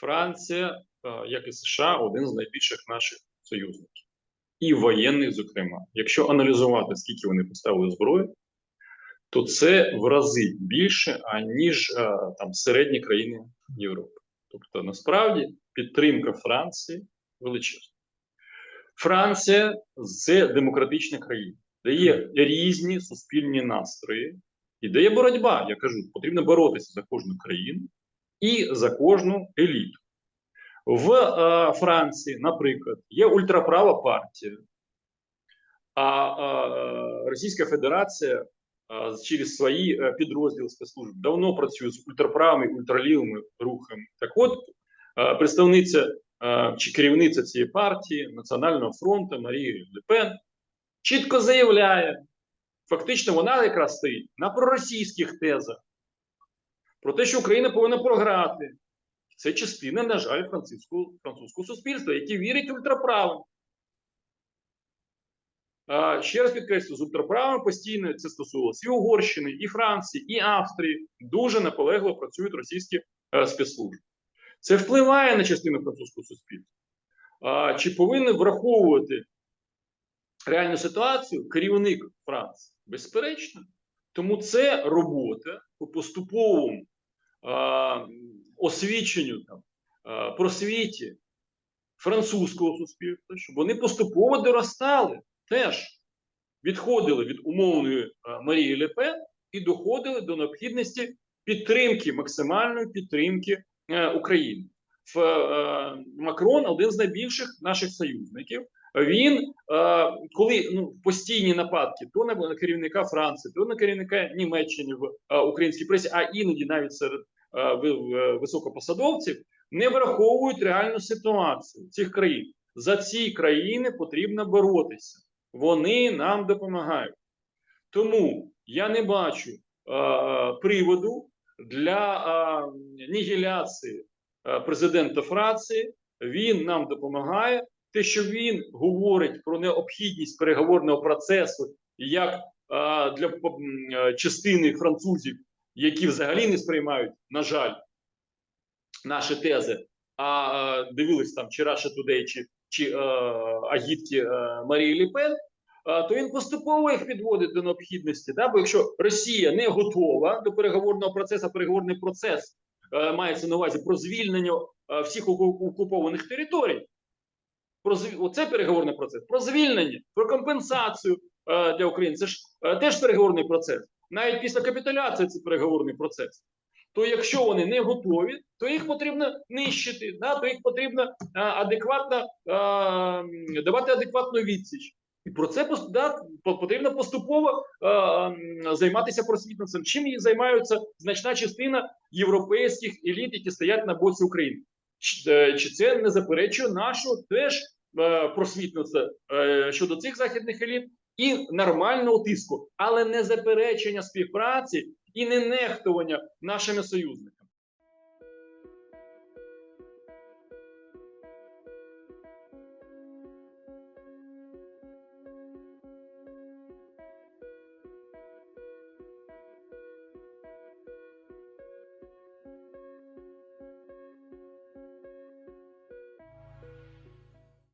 Франція, е, як і США, один з найбільших наших союзників, і воєнних, зокрема. Якщо аналізувати, скільки вони поставили зброї, то це в рази більше, аніж е, там середні країни Європи. Тобто, насправді, підтримка Франції величезна. Франція це демократична країна, де є різні суспільні настрої, і де є боротьба. Я кажу, потрібно боротися за кожну країну і за кожну еліту. В е, Франції, наприклад, є ультраправа партія, а е, Російська Федерація е, через свої е, підрозділи спецслужб давно працює з ультраправими ультралівими рухами. Так от, е, представниця е, чи керівниця цієї партії Національного фронту Марія Лепен чітко заявляє, фактично вона якраз стоїть на проросійських тезах про те, що Україна повинна програти. Це частина, на жаль, французького, французького суспільства, яке вірить ультраправим. Ще раз підкреслю, з ультраправими постійно це стосувалося і Угорщини, і Франції, і Австрії. Дуже наполегливо працюють російські е, спецслужби. Це впливає на частину французького суспільства. А, чи повинен враховувати реальну ситуацію керівник Франції? Безперечно. Тому це робота поступовому освіченню там, просвіті французького суспільства, щоб вони поступово доростали, теж відходили від умовної Марії Лепен і доходили до необхідності підтримки, максимальної підтримки е, України. Ф, е, Макрон один з найбільших наших союзників. Він, е, коли ну, постійні нападки то на керівника Франції, то на керівника Німеччини в е, українській пресі, а іноді навіть серед е, високопосадовців, не враховують реальну ситуацію цих країн. За ці країни потрібно боротися. Вони нам допомагають. Тому я не бачу е, приводу для е, нігіляції президента Франції. Він нам допомагає. Те, що він говорить про необхідність переговорного процесу як для частини французів, які взагалі не сприймають, на жаль, наші тези, а дивились там чи Russia Today, чи, чи агітки Марії Ліпен, то він поступово їх підводить до необхідності. Да? Бо якщо Росія не готова до переговорного процесу, переговорний процес е, мається на увазі про звільнення е, всіх окупованих територій. Про оце переговорний процес, про звільнення, про компенсацію е, для України. Це ж е, теж переговорний процес. Навіть після капітуляції це переговорний процес. То якщо вони не готові, то їх потрібно нищити, да? то їх потрібно е, адекватно давати адекватну відсіч. І про це да, потрібно поступово е, займатися просвітництвом. Чим і займаються значна частина європейських еліт, які стоять на боці України. Чи, чи це не заперечує нашу теж просвітництва е, щодо цих західних еліт і нормального тиску, але не заперечення співпраці і не нехтування нашими союзниками.